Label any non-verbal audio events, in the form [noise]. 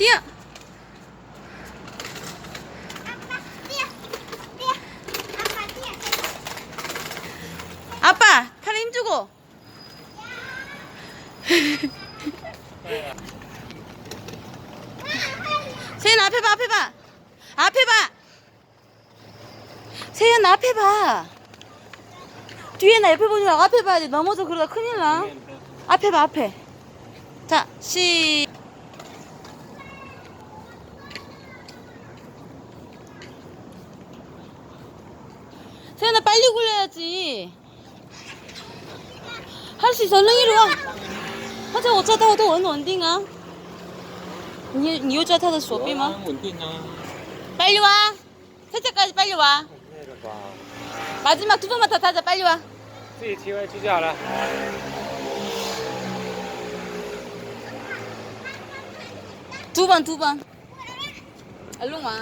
뛰어. 아빠 팔에 힘 주고. [laughs] 세연 앞에 봐 앞에 봐. 앞에 봐. 세연 앞에 봐. 뒤에 나 옆에 보지 말고 앞에 봐야지. 넘어져 그러다 큰일 나. 앞에 봐 앞에. 자 시. 세연아 빨리 굴려야지. 할 수 있어. 얼른 이리 와. 하자 어쩌다我稳稳定啊。你你又知道他的手臂吗？稳定啊。 빨리 와. 세차까지 빨리 와. 那个吧， 마지막 두 번만 더 타자. 빨리 와. 自己骑回去就好了。 두 번, 두 번. 얼른 와.